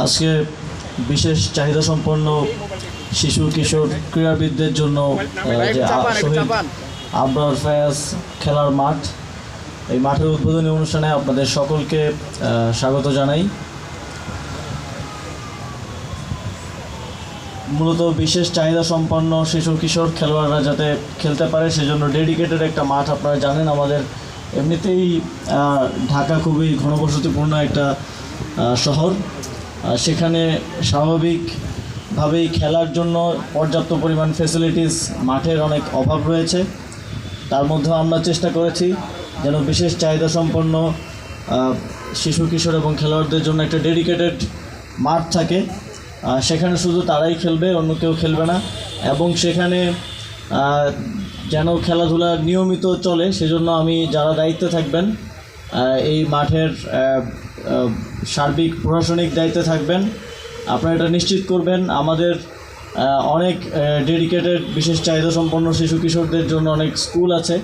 আজকে বিশেষ চাহিদা সম্পন্ন শিশু কিশোর ক্রীড়াবিদদের জন্য আবরার ফয়াজ খেলার মাঠ, এই মাঠের উদ্বোধনী অনুষ্ঠানে আপনাদের সকলকে স্বাগত জানাই। মূলত বিশেষ চাহিদা সম্পন্ন শিশু কিশোর খেলোয়াড়রা যাতে খেলতে পারে, সেজন্য ডেডিকেটেড একটা মাঠ আপনারা জানেন আমাদের। এমনিতেই ঢাকা খুবই ঘনবসতিপূর্ণ একটা শহর। সেখানে স্বাভাবিকভাবেই খেলার জন্য পর্যাপ্ত পরিমাণ ফেসিলিটিস মাঠের অনেক অভাব রয়েছে। তার মধ্যেও আমরা চেষ্টা করেছি যেন বিশেষ চাহিদা সম্পন্ন শিশু, কিশোর এবং খেলোয়াড়দের জন্য একটা ডেডিকেটেড মাঠ থাকে। সেখানে শুধু তারাই খেলবে, অন্য কেউ খেলবে না। এবং সেখানে যেন খেলাধুলা নিয়মিত চলে, সেজন্য আমি, যারা দায়িত্বে থাকবেন এই মাঠের সার্বিক প্রশাসনিক দায়িত্বে থাকবেন। আপনারা এটা নিশ্চিত করবেন, আমাদের অনেক ডেডিকেটেড বিশেষ চাহিদা সম্পন্ন শিশু কিশোরদের জন্য অনেক স্কুল আছে।